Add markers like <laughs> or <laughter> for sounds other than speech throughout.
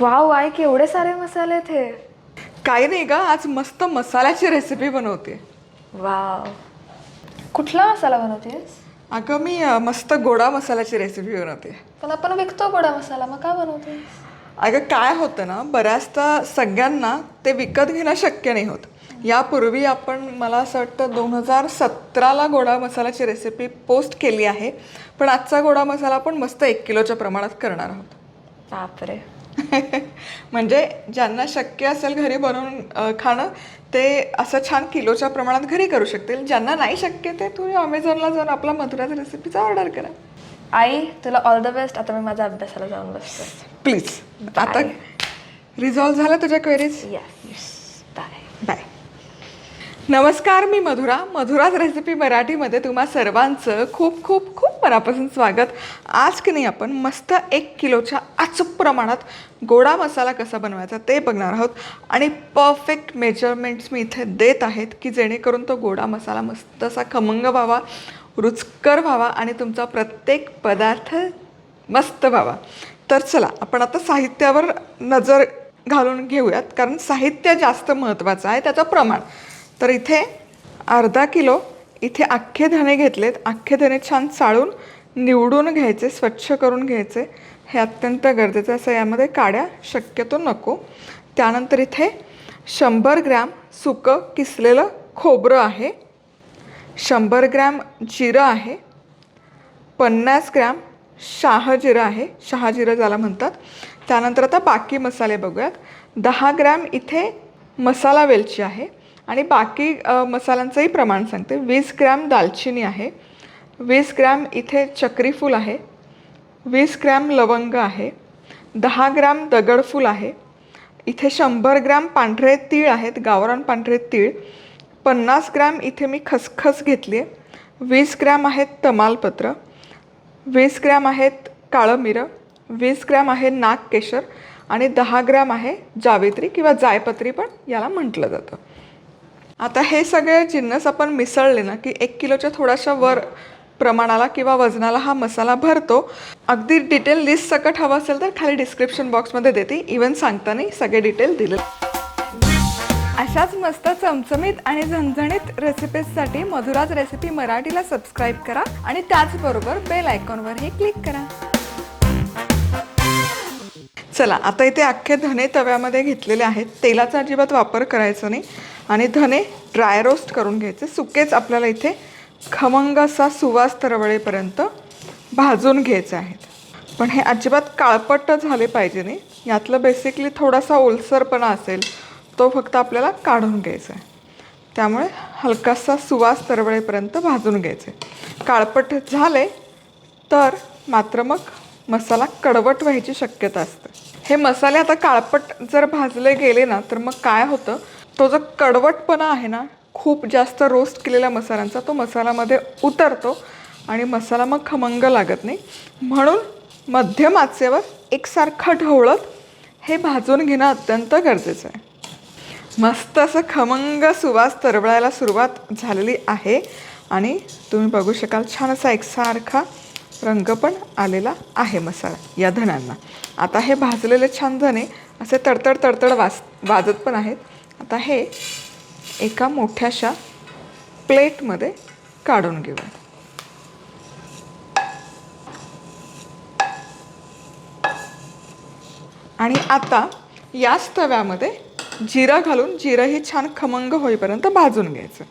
Wow आई केवढे सारे मसाले आहेत हे. काही नाही ग आज मस्त मसाल्याची रेसिपी बनवते. वाव. कुठला मसाला बनवतेस? अगं मी अं, मस्त गोडा मसाल्याची रेसिपी बनवते. पण आपण विकतो गोडा मसाला मग का बनवतेस? अगं काय होतं ना बऱ्याचदा सगळ्यांना ते विकत घेणं शक्य नाही होत. यापूर्वी आपण मला असं वाटतं दोन हजार सतराला गोडा मसाल्याची रेसिपी पोस्ट केली आहे. पण आजचा गोडा मसाला आपण मस्त एक किलोच्या प्रमाणात करणार आहोत. बापरे. <laughs> म्हणजे ज्यांना शक्य असेल घरी बनवून खाणं ते असं छान किलोच्या प्रमाणात घरी करू शकतील. ज्यांना नाही शक्य ते तुम्ही अमेझॉनला जाऊन आपला मधुराज रेसिपीचा ऑर्डर करा. आई तुला ऑल द बेस्ट आता मी माझ्या अभ्यासाला जाऊन बसते. प्लीज आता रिझॉल्व झालं तुझ्या क्वेरीज येस बाय बाय नमस्कार मी मधुरा. मधुराज रेसिपी मराठीमध्ये तुम्हा सर्वांचं खूप खूप खूप मनापासून स्वागत. आज की नाही आपण मस्त एक किलोच्या अचूक प्रमाणात गोडा मसाला कसा बनवायचा ते बघणार आहोत. आणि परफेक्ट मेजरमेंट्स मी इथे देत आहेत की जेणेकरून तो गोडा मसाला मस्त असा खमंग व्हावा रुचकर व्हावा आणि तुमचा प्रत्येक पदार्थ मस्त व्हावा. तर चला आपण आता साहित्यावर नजर घालून घेऊयात कारण साहित्य जास्त महत्त्वाचं आहे त्याचं प्रमाण. तर इथे अर्धा किलो इथे अख्खे धणे घेतलेत. अख्खे धणे छान चाळून निवडून घ्यायचे स्वच्छ करून घ्यायचे. हे अत्यंत गरजेचं असं यामध्ये काड्या शक्यतो नको. त्यानंतर इथे शंभर ग्रॅम सुकं किसलेलं खोबरं आहे. शंभर ग्रॅम जिरं आहे. पन्नास ग्रॅम शहाजिरं आहे. शहाजिरं ज्याला म्हणतात. त्यानंतर आता बाकी मसाले बघूयात. दहा ग्रॅम इथे मसाला वेलची आहे. आणि बाकी मसाल्यांचंही प्रमाण सांगते. वीस ग्रॅम दालचिनी आहे. वीस ग्रॅम इथे चक्रीफूल आहे. वीस ग्रॅम लवंग आहे. दहा ग्रॅम दगडफूल आहे. इथे शंभर ग्रॅम पांढरे तीळ आहेत गावरान पांढरे तीळ. पन्नास ग्रॅम इथे मी खसखस घेतली आहे वीस ग्रॅम आहेत तमालपत्र. वीस ग्रॅम आहेत काळं मिरं वीस ग्रॅम आहे नागकेशर. आणि दहा ग्रॅम आहे जावेत्री किंवा जायपत्री पण याला म्हटलं जातं. आता हे सगळे जिन्नस आपण मिसळले ना की एक किलोच्या थोड्याशा वर प्रमाणाला किंवा वजनाला हा मसाला भरतो. अगदी डिटेल लिस्ट सकट हवं असेल तर खाली डिस्क्रिप्शन बॉक्समध्ये देते. इवन सांगताना सगळे डिटेल दिले. अशाच मस्त चमचमीत आणि झणझणीत रेसिपीजसाठी मधुराज रेसिपी मराठीला सबस्क्राईब करा आणि त्याचबरोबर बेल आयकॉनवरही क्लिक करा. चला आता इथे अख्खे धने तव्यामध्ये घेतलेले आहेत. तेलाचा अजिबात वापर करायचा नाही. आणि धने ड्राय रोस्ट करून घ्यायचे. सुकेच आपल्याला इथे खमंग असा सुवास तरवळेपर्यंत भाजून घ्यायचे आहेत. पण हे अजिबात काळपट्ट झाले पाहिजे नाही. यातलं बेसिकली थोडासा ओलसरपणा असेल तो फक्त आपल्याला काढून घ्यायचा आहे. त्यामुळे हलकासा सुवास तरवळेपर्यंत भाजून घ्यायचे. काळपट झाले तर मात्र मग मसाला कडवट व्हायची शक्यता असते. हे मसाले आता काळपट जर भाजले गेले ना तर मग काय होतं? तो जो कडवटपणा आहे ना खूप जास्त रोस्ट केलेल्या मसाल्यांचा तो मसाल्यामध्ये उतरतो आणि मसाला मग खमंग लागत नाही. म्हणून मध्यम आचेवर एकसारखं ढवळत हे भाजून घेणं अत्यंत गरजेचं आहे. मस्त असं खमंग सुवास तरवळायला सुरुवात झालेली आहे आणि तुम्ही बघू शकाल छान असा एकसारखा रंग पण आलेला आहे मसाला या धण्यांना. आता हे भाजलेले छान धणे असे तडतड तडतड वाज वाजत पण आहेत. आता हे एका मोठ्याशा प्लेटमध्ये काढून घेऊया. आणि आता याच तव्यामध्ये जिरं घालून जिरंही छान खमंग होईपर्यंत भाजून घ्यायचं.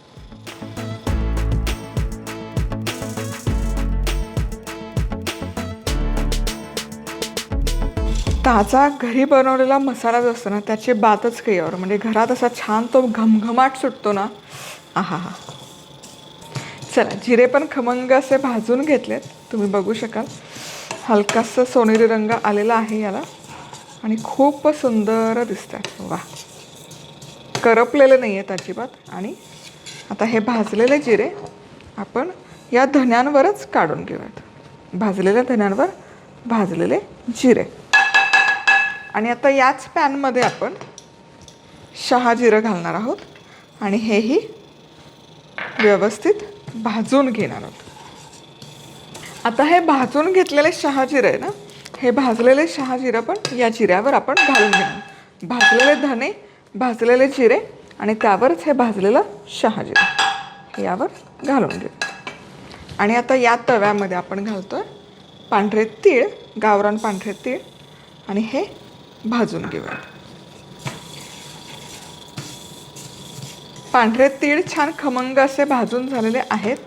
ताजा घरी बनवलेला मसाला जो असतो ना त्याची बातच काही और म्हणजे घरात असा छान तो घमघमाट सुटतो ना. आहा हा. चला जिरे पण खमंग असे भाजून घेतलेत. तुम्ही बघू शकाल. हलकासा सोनेरी रंग आलेला आहे याला. आणि खूप सुंदर दिसतात वा करपलेले नाही आहेत अजिबात. आणि आता हे भाजलेले जिरे आपण या धन्यांवरच काढून घेऊयात. भाजलेल्या धन्यांवर भाजलेले जिरे. आणि आता याच पॅनमध्ये आपण शहा जिरं घालणार आहोत आणि हेही व्यवस्थित भाजून घेणार आहोत. आता हे भाजून घेतलेले शहाजिरं आहे ना हे भाजलेले शहाजिरं पण या जिऱ्यावर आपण घालून घेणार. भाजलेले धने भाजलेले जिरे आणि त्यावरच हे भाजलेलं शहाजिरं यावर घालून घेऊ. आणि आता या तव्यामध्ये आपण घालतो आहे पांढरे तीळ गावरान पांढरे तीळ आणि हे भाजून घेऊया. पांढरे तीळ छान खमंग असे भाजून झालेले आहेत.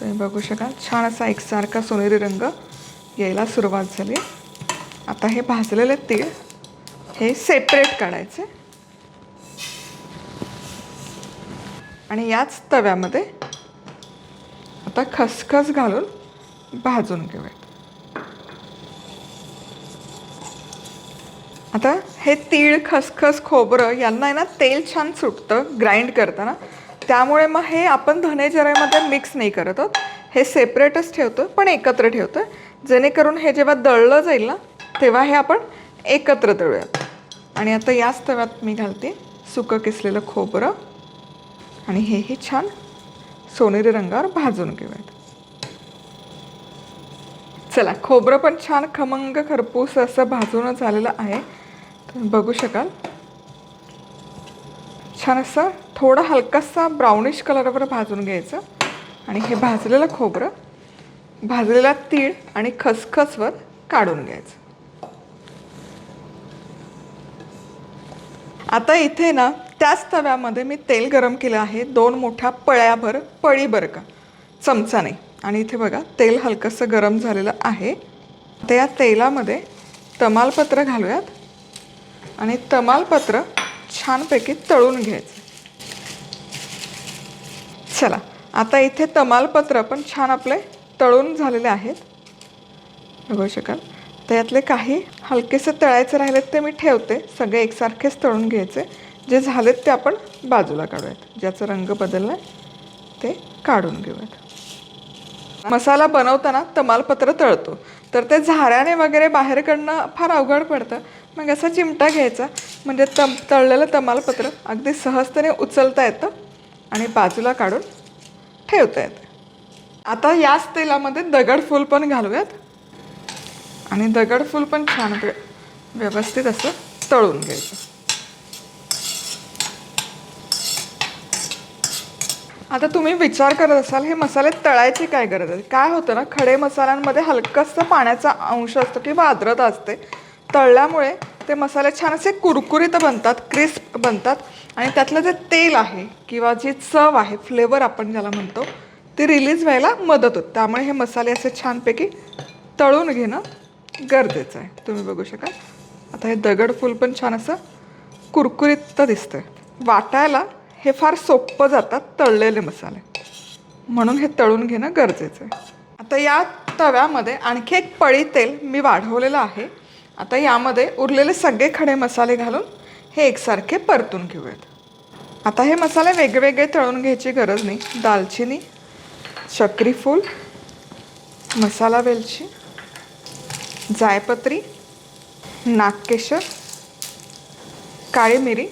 तुम्ही बघू शकाल छान असा एकसारखा सोनेरी रंग यायला सुरुवात झाली. आता हे भाजलेले तीळ हे सेपरेट काढायचे. आणि याच तव्यामध्ये आता खसखस घालून भाजून घेऊयात. आता हे तीळ खसखस खोबरं यांना आहे ना तेल छान सुटतं ग्राइंड करताना. त्यामुळे मग हे आपण धने जिऱ्यामध्ये मिक्स नाही करत आहोत. हे सेपरेटच ठेवतो पण एकत्र ठेवतो. जेणेकरून हे जेव्हा दळलं जाईल ना तेव्हा हे आपण एकत्र दळूयात आणि आता याच तव्यात मी घालते सुकं किसलेलं खोबरं. आणि हेही छान सोनेरी रंगावर भाजून घेऊयात. चला खोबरं पण छान खमंग खरपूस असं भाजून झालेलं आहे. बघू शकाल. छान असं थोडं हलकासा ब्राउनिश कलरवर भाजून घ्यायचं. आणि हे भाजलेलं खोबरं भाजलेला तीळ आणि खसखसवर काढून घ्यायचं. आता इथे ना त्याच तव्यामध्ये मी तेल गरम केलं आहे दोन मोठ्या पळ्याभर पळी बरं का चमचा नाही आणि इथे बघा तेल हलकंसं गरम झालेलं आहे. तर या तेलामध्ये तमालपत्र घालूयात. आणि तमालपत्र छानपैकी तळून घ्यायचं. चला आता इथे तमालपत्र पण छान आपले तळून झालेले आहेत. बघू शकाल. तर यातले काही हलकेसे तळायचे राहिलेत ते मी ठेवते. सगळे एकसारखेच तळून घ्यायचे. जे झालेत ते आपण बाजूला काढूयात. ज्याचा रंग बदलला ते काढून घेऊयात. मसाला बनवताना तमालपत्र तळतो. तर ते झाऱ्याने वगैरे बाहेर काढणं फार अवघड पडतं. मग असा चिमटा घ्यायचा. म्हणजे तम तळलेलं तमालपत्र अगदी सहजतेने उचलता येतं आणि बाजूला काढून ठेवता येतं. आता याच तेलामध्ये दगडफूल पण घालूयात. आणि दगडफूल पण छान व्य व्यवस्थित असं तळून घ्यायचं. आता तुम्ही विचार करत असाल हे मसाले तळायची काय गरज आहे? काय होतं ना खडे मसाल्यांमध्ये हलकंसं पाण्याचा अंश असतो किंवा आर्द्रता असते. तळल्यामुळे ते मसाले छान असे कुरकुरीत बनतात क्रिस्प बनतात. आणि त्यातलं जे तेल आहे किंवा जी चव आहे फ्लेवर आपण ज्याला म्हणतो ती रिलीज व्हायला मदत होते. त्यामुळे हे मसाले असे छानपैकी तळून घेणं गरजेचं आहे. तुम्ही बघू शकाल. आता हे दगडफूल पण छान असं कुरकुरीत दिसतंय. वाटायला हे फार सोपं जातात तळलेले मसाले. म्हणून हे तळून घेणं गरजेचं आहे. आता या तव्यामध्ये आणखी एक पळी तेल मी वाढवलेलं आहे. आता यामध्ये उरलेले सगळे खडे मसाले घालून हे एकसारखे परतून घेऊयात. आता हे मसाले वेगवेगळे तळून घ्यायची गरज नाही. दालचिनी चक्रीफूल मसाला वेलची जायपत्री नागकेशर काळी मिरी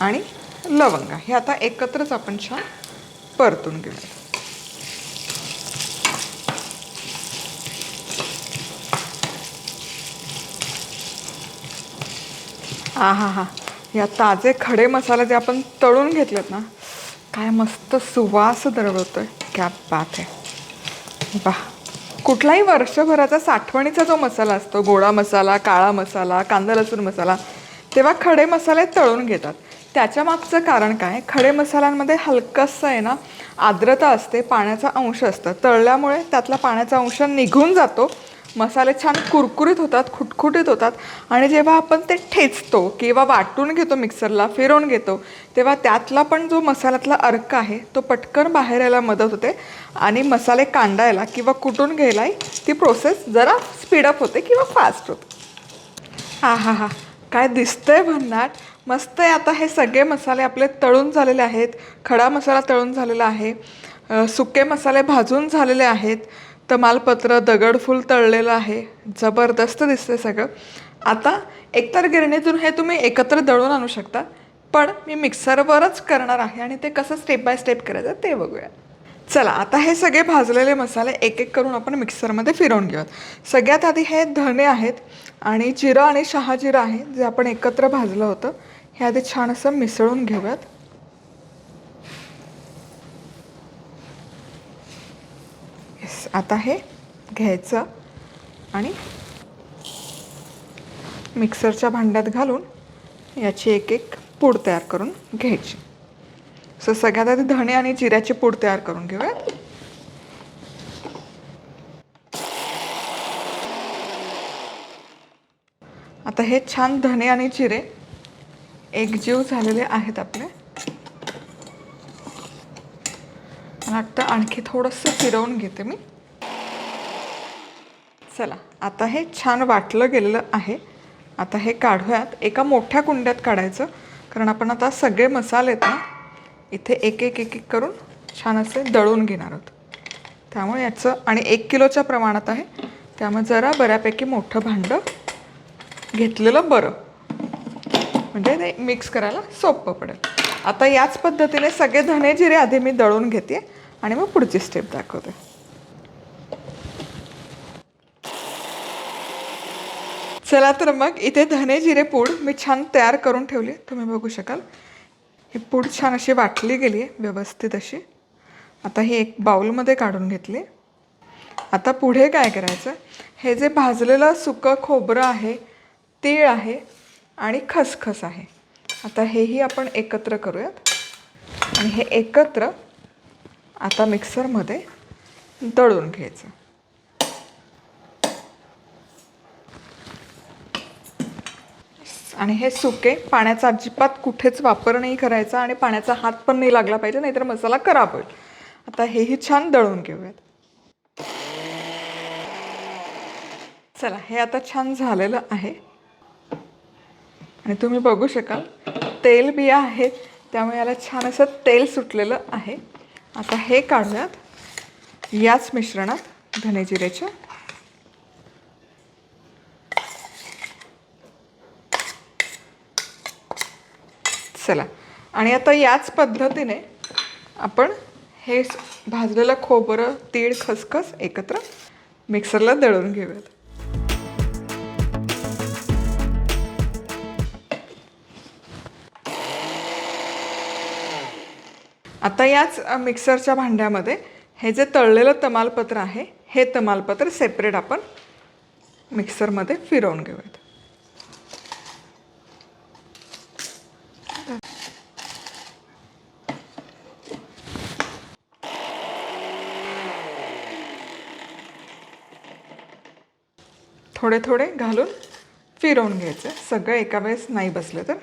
आणि लवंगा. हे आता एकत्रच आपण छान परतून घेऊया हा हा हा. या ताजे खडे मसाले जे आपण तळून घेतलेत ना काय मस्त सुवास दरवळतोय. क्या बात आहे. वा कुठलाही वर्षभराचा साठवणीचा जो मसाला असतो गोडा मसाला काळा मसाला कांदा लसूण मसाला तेव्हा खडे मसाले तळून घेतात. त्याच्या मागचं कारण काय? खडे मसाल्यांमध्ये हलकंसं आहे ना आर्द्रता असते पाण्याचा अंश असतं. तळल्यामुळे त्यातला पाण्याचा अंश निघून जातो मसाले छान कुरकुरीत होतात खुटखुटीत होतात. आणि जेव्हा आपण ते ठेचतो किंवा वाटून घेतो मिक्सरला फिरवून घेतो तेव्हा त्यातला पण जो मसाल्यातला अर्क आहे तो पटकन बाहेर यायला मदत होते. आणि मसाले कांडायला किंवा कुटून घ्यायलाही ती प्रोसेस जरा स्पीडअप होते किंवा फास्ट होते. हा हा हा. काय दिसतंय भन्नाट. मस्त आहे आता हे सगळे मसाले आपले तळून झालेले आहेत. खडा मसाला तळून झालेला आहे. सुके मसाले भाजून झालेले आहेत. तमालपत्र दगडफूल तळलेलं आहे. जबरदस्त दिसतंय सगळं. आता एकतर गिरणीतून हे तुम्ही एकत्र दळून आणू शकता पण मी मिक्सरवरच करणार आहे आणि ते कसं स्टेप बाय स्टेप करायचं ते बघूया. चला आता हे सगळे भाजलेले मसाले एक एक करून आपण मिक्सरमध्ये फिरवून घेऊयात. सगळ्यात आधी हे धणे आहेत आणि जिरं आणि शहाजिरं आहे जे आपण एकत्र भाजलं होतं. हे आधी छान असं मिसळून घेऊयात. आता हे घ्यायचं. आणि मिक्सरच्या भांड्यात घालून याची एक एक पूड तयार करून घ्यायची. सो सगळ्यात आधी धणे आणि जिऱ्याची पूड तयार करून घेऊयात. आता हे छान धणे आणि जिरे एकजीव झालेले आहेत आपले. मला वाटतं आणखी थोडंसं फिरवून घेते मी. चला आता हे छान वाटलं गेलेलं आहे. आता हे काढूयात. एका मोठ्या कुंड्यात काढायचं कारण आपण आता सगळे मसाले आहेत ना इथे एक एक एक एक करून छान असे दळून घेणार आहोत. त्यामुळे याचं आणि एक किलोच्या प्रमाणात आहे. त्यामुळे जरा बऱ्यापैकी मोठं भांडं घेतलेलं बरं. म्हणजे ते मिक्स करायला सोपं पडेल. आता याच पद्धतीने सगळे धणे जिरे आधी मी दळून घेते आणि मग पुढची स्टेप दाखवते. चला तर मग इथे धने जिरे पूड मी छान तयार करून ठेवली. तुम्ही बघू शकाल. ही पूड छान अशी वाटली गेली आहे व्यवस्थित अशी. आता ही एक बाऊलमध्ये काढून घेतली. आता पुढे काय करायचं? हे जे भाजलेलं सुकं खोबरं आहे तीळ आहे आणि खसखस आहे. आता हेही आपण एकत्र करूयात. आणि हे एकत्र आता मिक्सरमध्ये दळून घ्यायचं. आणि हे सुके पाण्याचा अजिबात कुठेच वापर नाही करायचा आणि पाण्याचा हात पण नाही लागला पाहिजे नाहीतर मसाला खराब होईल. आता हेही छान दळून घेऊयात. चला हे आता छान झालेलं आहे. आणि तुम्ही बघू शकाल तेल बिया आहेत त्यामुळे याला छान असं तेल सुटलेलं आहे. आता हे काढूयात. याच मिश्रणात धनेजिरेच्या चला. आणि आता याच पद्धतीने आपण हे भाजलेलं खोबरं तीळ खसखस एकत्र मिक्सरला दळून घेऊयात. आता याच मिक्सरच्या भांड्यामध्ये हे जे तळलेलं तमालपत्र आहे हे तमालपत्र सेपरेट आपण मिक्सरमध्ये फिरवून घेऊयात. थोडे थोडे घालून फिरवून घ्यायचं. सगळं एका वेळेस नाही बसलं तर.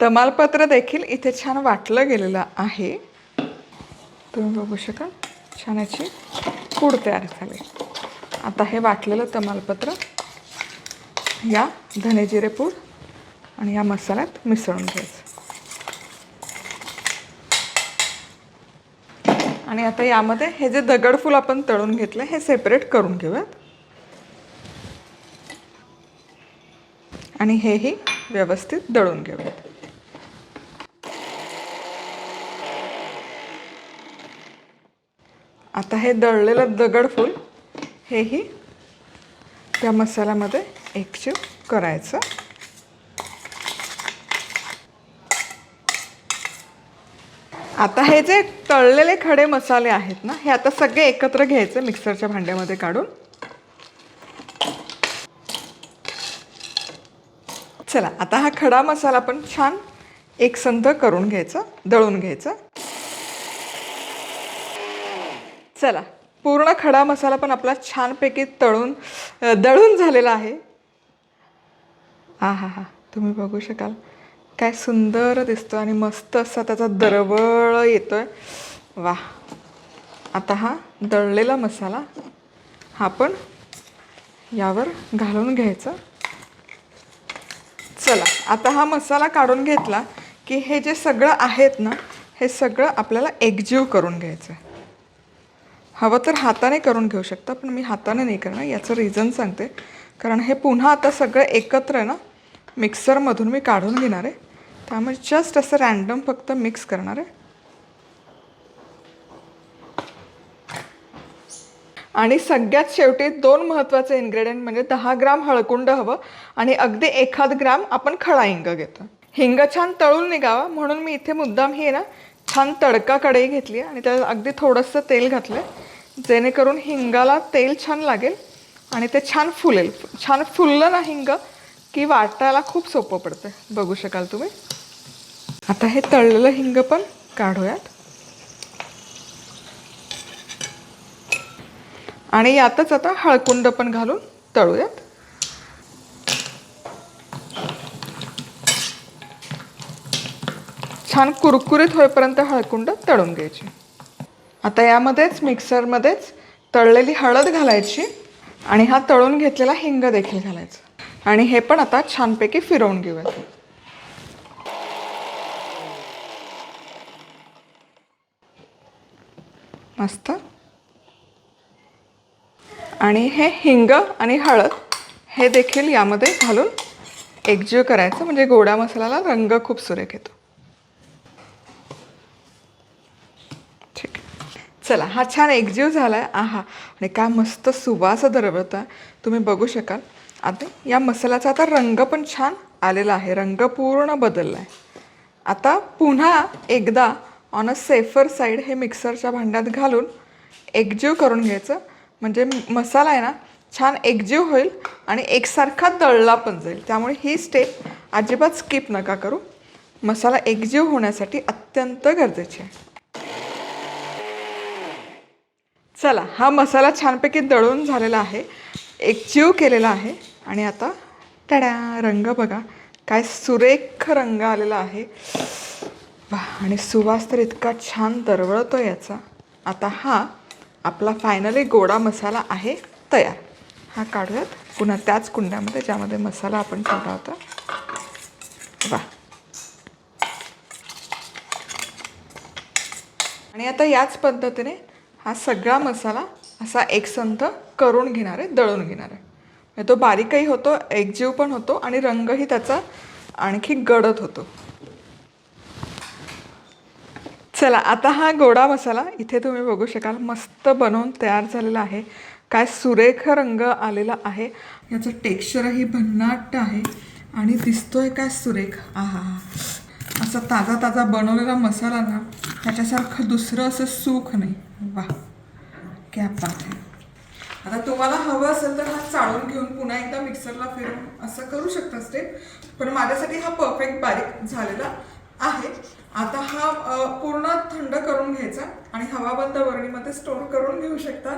तमालपत्र देखील इथे छान वाटलं गेलेलं आहे. तुम्ही बघू शकाल. छान याची पूड तयार झाली. आता हे वाटलेलं तमालपत्र या धनेजिरे पूड आणि या मसाल्यात मिसळून घ्यायचं. आणि आता यामध्ये हे जे दगडफूल आपण तळून घेतलं हे सेपरेट करून घेऊयात. आणि हेही व्यवस्थित दळून घेऊयात. आता हे दळलेलं दगडफूल हेही त्या मसाल्यामध्ये एकजीव करायचं. आता हे जे तळलेले खडे मसाले आहेत ना हे आता सगळे एकत्र घ्यायचे मिक्सरच्या भांड्यामध्ये काढून. चला आता हा खडा मसाला पण छान एकसंध करून घ्यायचा दळून घ्यायचा. चला पूर्ण खडा मसाला पण आपला छानपैकी तळून दळून झालेला आहे. हा हा हा तुम्ही बघू शकाल. काय सुंदर दिसतो आणि मस्त असा त्याचा दरवळ येतो आहे वा. आता हा दळलेला मसाला हा पण यावर घालून घ्यायचा. चला आता हा मसाला काढून घेतला की हे जे सगळं आहेत ना हे सगळं आपल्याला एकजीव करून घ्यायचं आहे हवं तर हाताने करून घेऊ शकता पण मी हाताने नाही करणार याचं रिझन सांगते. कारण हे पुन्हा आता सगळं एकत्र आहे ना मिक्सरमधून मी काढून घेणार आहे. त्यामुळे जस्ट असं रॅन्डम फक्त मिक्स करणार आहे. आणि सगळ्यात शेवटी दोन महत्त्वाचे इन्ग्रेडियंट म्हणजे दहा ग्राम हळकुंड हवं आणि अगदी एखाद ग्राम आपण खळा हिंग घेतो. हिंग छान तळून निघावा म्हणून मी इथे मुद्दाम ही ना छान तडका कढई घेतली आणि त्यात अगदी थोडंसं तेल घातलं जेणेकरून हिंगाला तेल छान लागेल आणि ते छान फुलेल. छान फुललं ना हिंग की वाटायला खूप सोपं पडतं बघू शकाल तुम्ही? आता हे तळलेलं हिंग पण काढूयात. आणि यातच आता हळकुंड पण घालून तळूयात. छान कुरकुरीत होईपर्यंत हळकुंड तळून घ्यायची. आता यामध्येच मिक्सरमध्येच तळलेली हळद घालायची आणि हा तळून घेतलेला हिंग देखील घालायचा. आणि हे पण आता छानपैकी फिरवून घेऊयात. मस्त. आणि हे हिंग आणि हळद हे देखील यामध्ये घालून एकजीव करायचं. म्हणजे गोडा मसाल्याला रंग खूप सुरेख येतो. ठीक आहे. चला हा छान एकजीव झाला आहे. आहा आणि काय मस्त सुवास दरवत आहे. तुम्ही बघू शकाल. आता या मसाल्याचा आता रंग पण छान आलेला आहे. रंग पूर्ण बदलला आहे आता पुन्हा एकदा ऑन अ सेफर साईड हे मिक्सरच्या भांड्यात घालून एकजीव करून घ्यायचं. म्हणजे मसाला आहे ना छान एकजीव होईल आणि एकसारखा दळला पण जाईल. त्यामुळे ही स्टेप अजिबात स्किप नका करू. मसाला एकजीव होण्यासाठी अत्यंत गरजेची आहे. चला हा मसाला छानपैकी दळून झालेला आहे. एकजीव केलेला आहे. आणि आता टड्या रंग बघा. काय सुरेख रंग आलेला आहे. वा आणि सुवास तर इतका छान दरवळतो याचा. आता हा आपला फायनली गोडा मसाला आहे तयार. हा काढूयात. पुन्हा त्याच कुंड्यामध्ये ज्यामध्ये मसाला आपण ठेवला होता. वा. आणि आता याच पद्धतीने हा सगळा मसाला असा एकसंध करून घेणार आहे दळून घेणार आहे. म्हणजे तो बारीकही होतो एकजीव पण होतो आणि रंगही त्याचा आणखी गडद होतो. चला आता हा गोडा मसाला इथे तुम्ही बघू शकाल. मस्त बनवून तयार झालेला आहे. काय सुरेख रंग आलेला आहे. याचं टेक्स्चरही भन्नाट आहे. आणि दिसतोय काय सुरेख. आहा. असा ताजा ताजा बनवलेला मसाला ना त्याच्यासारखं दुसरं असं सुख नाही. वा कॅप आहे आता तुम्हाला हवं असेल तर हा चाळून घेऊन पुन्हा एकदा मिक्सरला फिरून असं करू शकता स्टेप पण माझ्यासाठी हा परफेक्ट बारीक झालेला आहे आता हा पूर्ण थंड करून घ्यायचा आणि हवाबंद बरणीमध्ये स्टोर करून घेऊ शकता.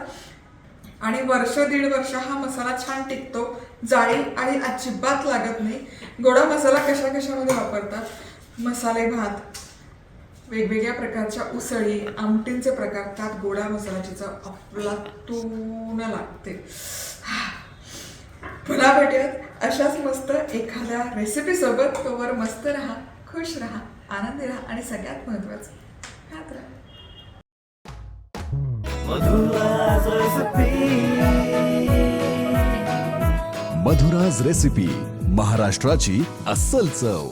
आणि वर्ष दीड वर्ष हा मसाला छान टिकतो जाळी आणि अजिबात लागत नाही. गोडा मसाला कशा कशामध्ये वापरतात? मसाले भात वेगवेगळ्या प्रकारच्या उसळी आमटींचे प्रकार त्यात गोडा मसाल्याची चव अफलातून लागते. पुन्हा भेटूयात अशाच मस्त एखाद्या रेसिपीसोबत तोवर मस्त राहा खुश राहा. आनंदी राहा आणि सगळ्यात महत्वाचं खात राहा. मधुराज रेसिपी महाराष्ट्राची अस्सल चव.